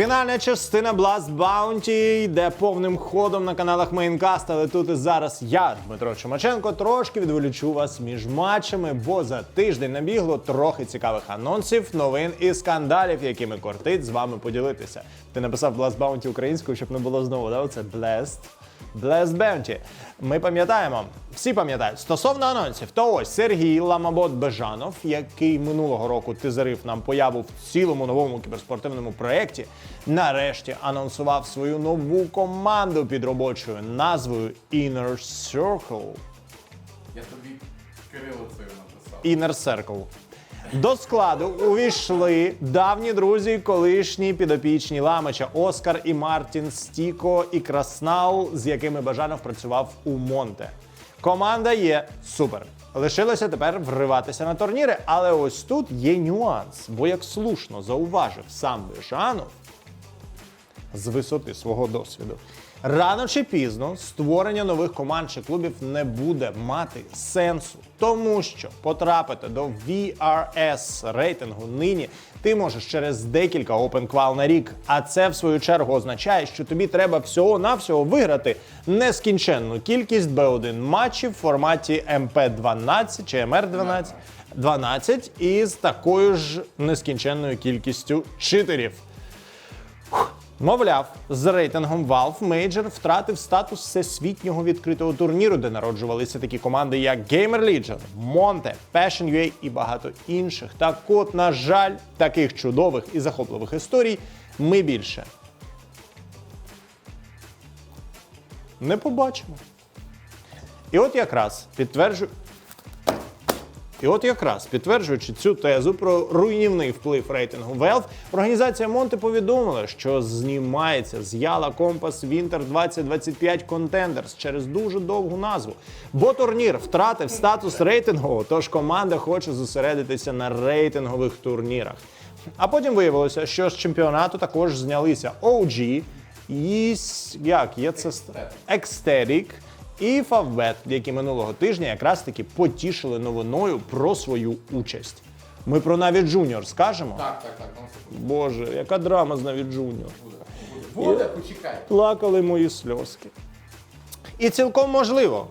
Фінальна частина Blast Bounty йде повним ходом на каналах Maincast, але тут і зараз я, Дмитро Чумаченко, трошки відволічу вас між матчами, бо за тиждень набігло трохи цікавих анонсів, новин і скандалів, якими кортить з вами поділитися. Ти написав Blast Bounty українською, щоб не було знову, да? Оце Blast. Blast Bounty. Ми пам'ятаємо, всі пам'ятають. Стосовно анонсів, то ось Сергій Ламабот Бежанов, який минулого року тизерив нам появу в цілому новому кіберспортивному проєкті, нарешті анонсував свою нову команду під робочою назвою Inner Circle. Я тобі кирилицею написав. Inner Circle. До складу увійшли давні друзі, колишні підопічні Ламича Оскар і Мартін Стіко і Краснау, з якими Бажанов працював у Монте. Команда є супер. Лишилося тепер вриватися на турніри, але ось тут є нюанс, бо як слушно зауважив сам Бажанов, з висоти свого досвіду. Рано чи пізно створення нових команд чи клубів не буде мати сенсу, тому що потрапити до VRS рейтингу нині ти можеш через декілька Qual на рік. А це в свою чергу означає, що тобі треба всього-навсього виграти нескінченну кількість B1 матчів в форматі MP12 чи MR12 12 із такою ж нескінченною кількістю читерів. Мовляв, з рейтингом Valve Major втратив статус всесвітнього відкритого турніру, де народжувалися такі команди, як Gamer Legion, Monte, Passion UA і багато інших. Так от, на жаль, таких чудових і захопливих історій ми більше не побачимо. І от якраз підтверджую. І от якраз підтверджуючи цю тезу про руйнівний вплив рейтингу Valve, організація Монте повідомила, що знімається з Яла Компас Winter 2025 Contenders через дуже довгу назву. Бо турнір втратив статус рейтингового, тож команда хоче зосередитися на рейтингових турнірах. А потім виявилося, що з чемпіонату також знялися OG, і як є це Ecstatic, і Favbet, які минулого тижня якраз таки потішили новиною про свою участь. Ми про Наві Джуніор скажемо. Так, так, так, Боже, яка драма з Наві Джуніор. буде. Буде, почекай. Плакали мої сльозки. І цілком можливо,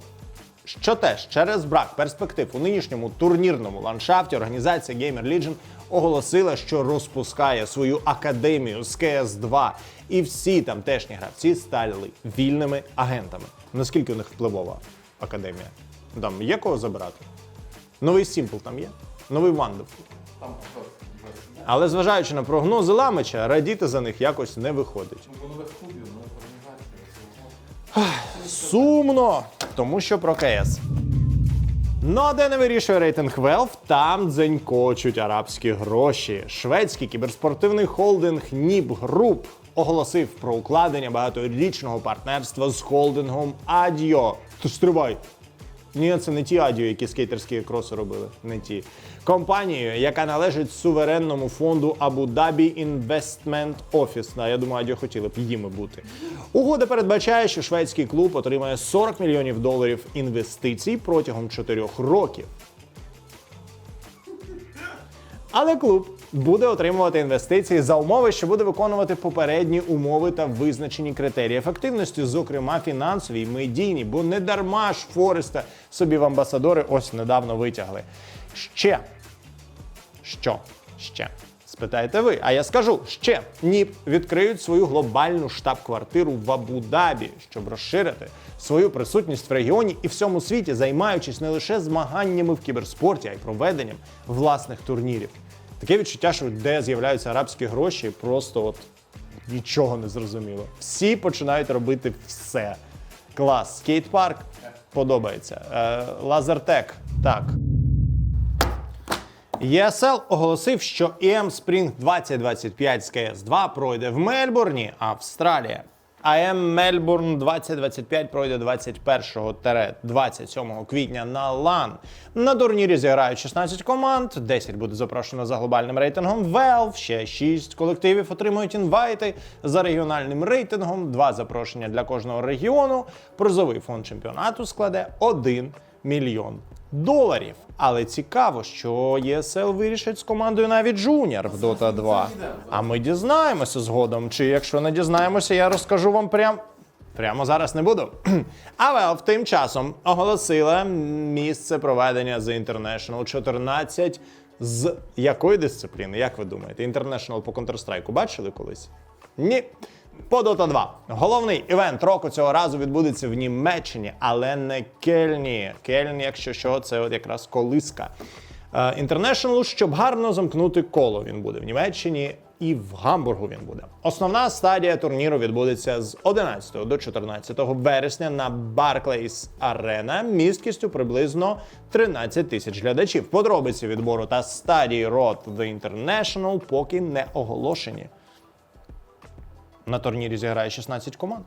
що теж через брак перспектив у нинішньому турнірному ландшафті організація Gamer Legion оголосила, що розпускає свою академію з CS2, і всі тамтешні гравці стали вільними агентами. Наскільки у них впливова академія? Там є кого забирати? Новий Сімпл там є? Новий Wonderful. Там Але зважаючи на прогнози Ламича, радіти за них якось не виходить. Ну, всього. Сумно, тому що про КС. Ну а де не вирішує рейтинг Valve, там дзенькочуть арабські гроші. Шведський кіберспортивний холдинг NIB Group оголосив про укладення багаторічного партнерства з холдингом Adio. Тож стривай. Ні, це не ті адіо, які скейтерські кроси робили. Не ті. Компанією, яка належить суверенному фонду Abu Dhabi Investment Office. Я думаю, адіо хотіли б їми бути. Угода передбачає, що шведський клуб отримає 40 мільйонів доларів інвестицій протягом 4 років. Але клуб буде отримувати інвестиції за умови, що буде виконувати попередні умови та визначені критерії ефективності, зокрема фінансові й медійні, бо не дарма ж Фореста собі в амбасадори ось недавно витягли. Ще що ще? Спитаєте ви, а я скажу ще НІП відкриють свою глобальну штаб-квартиру в Абу-Дабі, щоб розширити свою присутність в регіоні і всьому світі, займаючись не лише змаганнями в кіберспорті, а й проведенням власних турнірів. Таке відчуття, що де з'являються арабські гроші, просто от нічого не зрозуміло. Всі починають робити все. Клас, скейт-парк подобається. Е, Лазертек так. ESL оголосив, що EM Spring 2025 з CS2 пройде в Мельбурні, Австралія. А EM Мельбурн 2025 пройде 21-27 квітня на LAN. На турнірі зіграють 16 команд, 10 буде запрошено за глобальним рейтингом Valve, ще 6 колективів отримують інвайти за регіональним рейтингом, 2 запрошення для кожного регіону. Призовий фонд чемпіонату складе 1 мільйон доларів. Але цікаво, що ЄСЛ вирішить з командою навіть Junior в Dota 2. А ми дізнаємося згодом. Чи якщо не дізнаємося, я розкажу вам прям. Прямо зараз не буду. А тим часом оголосила місце проведення The International 14 з якої дисципліни? Як ви думаєте? International по Counter-Strike бачили колись? Ні. По Dota 2. Головний івент року цього разу відбудеться в Німеччині, але не Кельні. Кельні, якщо що, це от якраз колиска. International, щоб гарно замкнути коло, він буде в Німеччині і в Гамбургу він буде. Основна стадія турніру відбудеться з 11 до 14 вересня на Barclays Arena місткістю приблизно 13 тисяч глядачів. Подробиці відбору та стадії Road The International поки не оголошені. На турнірі зіграє 16 команд.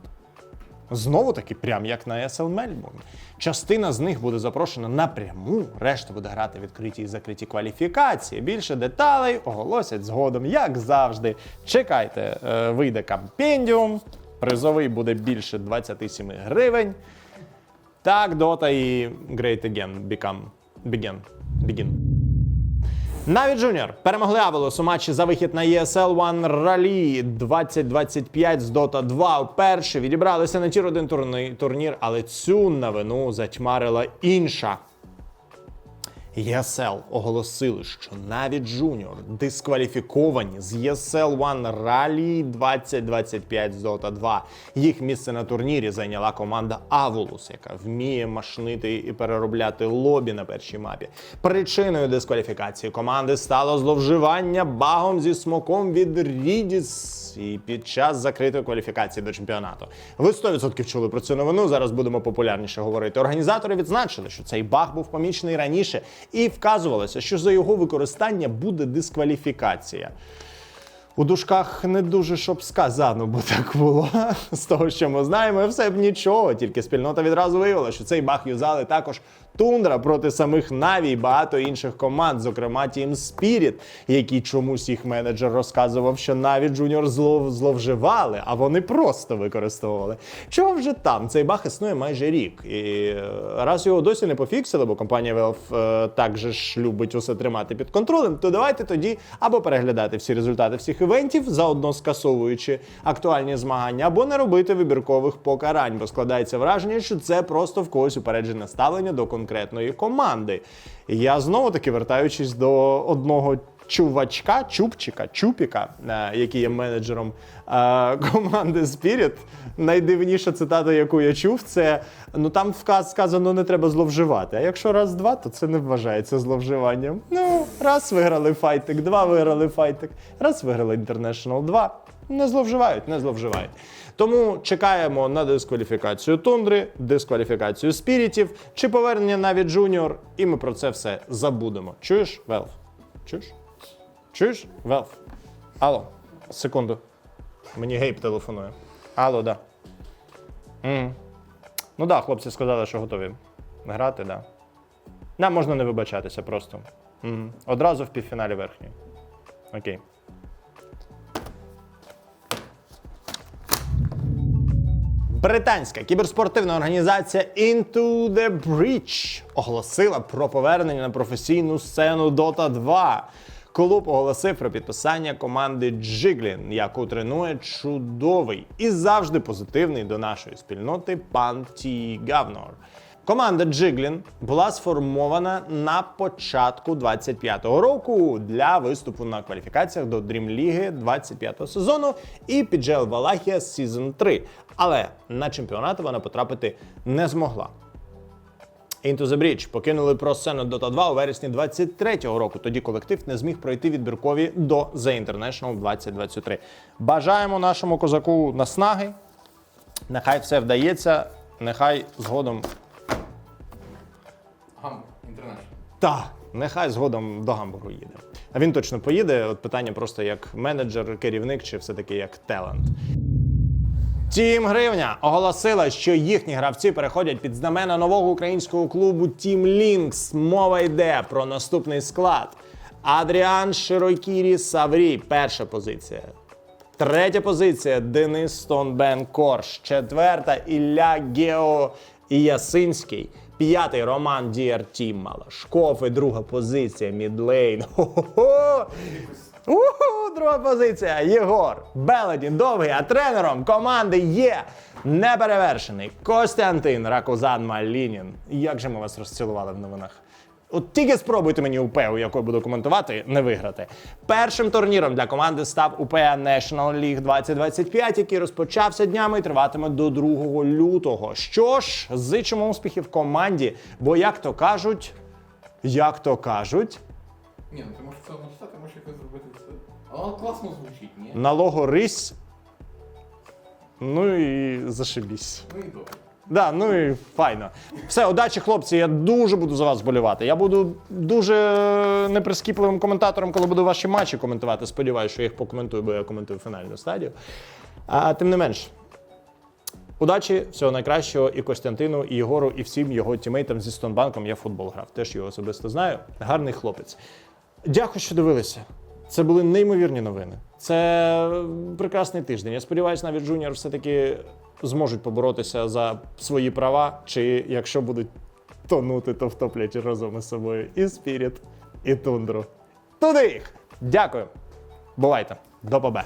Знову таки, прям як на ESL Melbourne. Частина з них буде запрошена напряму, решта буде грати відкриті і закриті кваліфікації. Більше деталей оголосять згодом, як завжди. Чекайте, е, вийде компендіум, призовий буде більше 27 гривень. Так, Dota і Great Again become begin. Begin. Навіть Junior перемогли Авелос у матчі за вихід на ESL One Rally 2025 з Dota 2 вперше. Відібралися на тір 1 турни- турнір, але цю новину затьмарила інша. ESL оголосили, що навіть Junior дискваліфіковані з ESL One Rally 2025 з Dota 2. Їх місце на турнірі зайняла команда Avulus, яка вміє машнити і переробляти лобі на першій мапі. Причиною дискваліфікації команди стало зловживання багом зі смоком від Рідіс і під час закритої кваліфікації до чемпіонату. Ви 100% чули про цю новину. Зараз будемо популярніше говорити. Організатори відзначили, що цей баг був помічений раніше, і вказувалося, що за його використання буде дискваліфікація. У дужках не дуже щоб сказано, бо так було. З того, що ми знаємо, все б нічого. Тільки спільнота відразу виявила, що цей баг юзали також Тундра проти самих Наві і багато інших команд, зокрема Team Spirit, який чомусь їх менеджер розказував, що Наві Junior злов, зловживали, а вони просто використовували. Чого вже там? Цей баг існує майже рік. І е, раз його досі не пофіксили, бо компанія Valve е, так же ж любить усе тримати під контролем, то давайте тоді або переглядати всі результати всіх івентів, заодно скасовуючи актуальні змагання, або не робити вибіркових покарань, бо складається враження, що це просто в когось упереджене ставлення до конкретної команди. І я знову таки вертаючись до одного. Чувачка, чупчика, чупіка, е, який є менеджером е, команди Spirit. Найдивніша цитата, яку я чув, це ну там вказ сказано, не треба зловживати. А якщо раз-два, то це не вважається зловживанням. Ну, раз виграли файтик, два виграли файтик, раз виграли International 2. Не зловживають, не зловживають. Тому чекаємо на дискваліфікацію тундри, дискваліфікацію спірітів чи повернення навіть Junior, і ми про це все забудемо. Чуєш, Велф? Чуєш? Чуєш? Велф? Алло, секунду. Мені гейб телефонує. Алло, да. М. Ну да, хлопці сказали, що готові грати, да. Нам можна не вибачатися просто. М. Одразу в півфіналі верхньої. Окей. Британська кіберспортивна організація Into the Breach оголосила про повернення на професійну сцену Dota 2. Клуб оголосив про підписання команди Джиглін, яку тренує чудовий і завжди позитивний до нашої спільноти пан Ті Гавнор. Команда Jiglin була сформована на початку 25-го року для виступу на кваліфікаціях до Dream League 25-го сезону і піджел Валахія Season 3. Але на чемпіонат вона потрапити не змогла. Into the Breach покинули про сцену Dota 2 у вересні 23-го року. Тоді колектив не зміг пройти відбіркові до The International 2023. Бажаємо нашому козаку наснаги. Нехай все вдається, нехай згодом Гам, інтернешнл. та, нехай згодом до Гамбургу їде. А він точно поїде. От питання просто як менеджер, керівник чи все-таки як талант. Тім Гривня оголосила, що їхні гравці переходять під знамена нового українського клубу Тім Лінкс. Мова йде про наступний склад: Адріан Широкірі Саврій, перша позиція. Третя позиція Денис Стонбен Корж. Четверта Ілля Гео Ясинський. П'ятий Роман DRT Малашков і друга позиція Мідлейн. Хо-хо-хо! Друга позиція. Єгор Беледін довгий, а тренером команди є неперевершений Костянтин Ракузан Малінін. Як же ми вас розцілували в новинах? От тільки спробуйте мені УП, у яку я буду коментувати, не виграти. Першим турніром для команди став УП National League 2025, який розпочався днями і триватиме до 2 лютого. Що ж, зичимо успіхів команді, бо як то кажуть, як то кажуть, Ні, ну ти можеш це начитати, можеш якось зробити це. А воно класно звучить, ні? налогорись. Ну і зашибісь. Ну і добре. Да, ну і файно. Все, удачі, хлопці. Я дуже буду за вас болювати. Я буду дуже неприскіпливим коментатором, коли буду ваші матчі коментувати. Сподіваюся, що я їх покоментую, бо я коментую фінальну стадію. А тим не менш, удачі, всього найкращого і Костянтину, і Єгору, і всім його тімейтам зі Стонбанком. Я футбол грав. Теж його особисто знаю. Гарний хлопець. Дякую, що дивилися. Це були неймовірні новини. Це прекрасний тиждень. Я сподіваюся, навіть Джуніор все-таки зможуть поборотися за свої права, чи якщо будуть тонути, то втоплять разом із собою і Спіріт, і Тундру. Туди їх! Дякую. Бувайте. До побе.